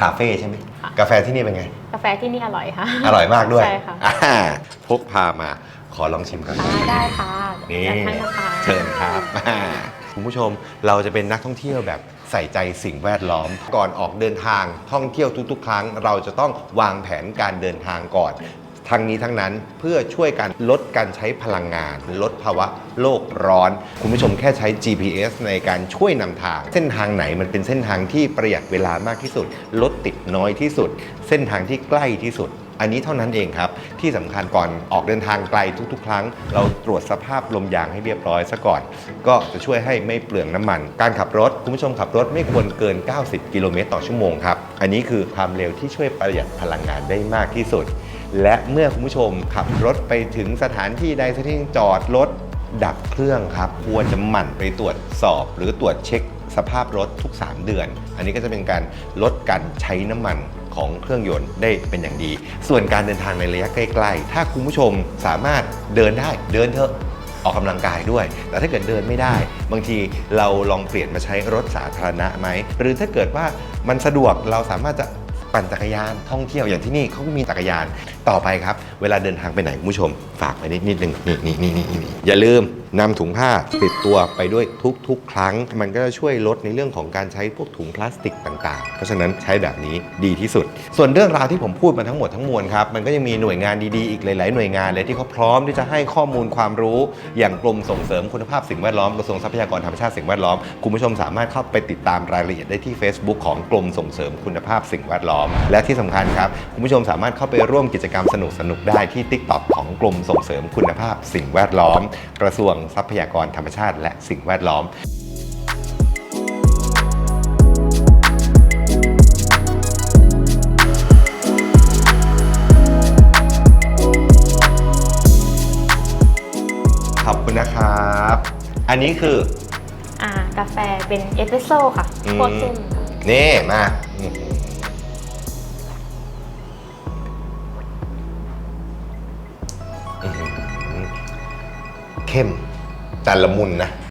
คาเฟ่ใช่ไหมค่ะ กาแฟที่นี่เป็นไง กาแฟที่นี่อร่อยค่ะ อร่อยมากด้วยใช่ค่ะ อ่าพกพามาขอลองชิมก่อนอ่าได้ค่ะนี่จัดให้นะคะเชิญครับอ่าคุณผู้ชมเราจะเป็นนักท่องเที่ยวแบบใส่ใจสิ่งแวดล้อม ก่อนออกเดินทางท่องเที่ยวทุกๆ ครั้ง เราจะต้องวางแผนการเดินทางก่อน ทั้งนี้ทั้งนั้นเพื่อช่วยกันลดการใช้พลังงาน ลดภาวะโลกร้อน คุณผู้ชมแค่ใช้ GPS ในการช่วยนำทาง เส้นทางไหนมันเป็นเส้นทางที่ประหยัดเวลามากที่สุดรถติดน้อยที่สุด เส้นทางที่ใกล้ที่สุดอันนี้เท่านั้นเองครับ ที่สำคัญก่อนออกเดินทางไกลทุก ๆ ครั้ง เราตรวจสภาพลมยางให้เรียบร้อยซะก่อน ก็จะช่วยให้ไม่เปลืองน้ำมัน การขับรถ คุณผู้ชมขับรถไม่ควรเกิน 90 กิโลเมตรต่อชั่วโมงครับ อันนี้คือความเร็วที่ช่วยประหยัดพลังงานได้มากที่สุด และเมื่อคุณผู้ชมขับรถไปถึงสถานที่ใดสักที่จอดรถดับเครื่องครับควรจะหมั่นไปตรวจสอบ หรือตรวจเช็คสภาพรถทุก 3 เดือน อันนี้ก็จะเป็นการลดการใช้น้ำมันของเครื่องยนต์ได้เป็นอย่างดี ส่วนการเดินทางในระยะใกล้ๆ ถ้าคุณผู้ชมสามารถเดินได้เดินเถอะออกกำลังกายด้วย แต่ถ้าเกิดเดินไม่ได้ บางทีเราลองเปลี่ยนมาใช้รถสาธารณะไหม หรือถ้าเกิดว่ามันสะดวกเราสามารถจะ ปั่นจักรยานท่องเที่ยวอย่างที่นี่เขาก็มีจักรยานต่อไปครับ เวลาเดินทางไปไหนคุณผู้ชม ฝากไปนิดนิดนึงนี่นี่นี่นี่อย่าลืม นำถุงผ้าติดตัวไปด้วยทุกๆ ครั้ง มันก็จะช่วยลดในเรื่องของการใช้พวกถุงพลาสติกต่างๆ เพราะฉะนั้นใช้แบบนี้ดีที่สุด ส่วนเรื่องราวที่ผมพูดมาทั้งหมดทั้งมวลครับ มันก็ยังมีหน่วยงานดีๆ อีกหลายๆ หน่วยงานเลยที่เขาพร้อมที่จะให้ข้อมูลความรู้อย่างกรมส่งเสริมคุณภาพสิ่งแวดล้อมกระทรวงทรัพยากรธรรมชาติสิ่งแวดล้อมคุณผู้ชมสามารถเข้าไปติดตามรายละเอียดได้ที่ Facebook ของกรมส่งเสริมคุณภาพสิ่งแวดล้อม และที่สำคัญครับคุณผู้ชมสามารถเข้าไปร่วมกิจกรรมสนุกๆได้ที่ TikTok ของกรมส่งเสริมคุณภาพสิ่งแวดล้อม กระทรวงทรัพยากรธรรมชาติและสิ่งแวดล้อมขอบคุณนะครับ อันนี้คือ อ่ากาแฟเป็นเอสเปรสโซ่ค่ะอืมพวกเส้นค่ะนี่มาอื้อหืออื้อหือเข้ม แต่ละมุนนะ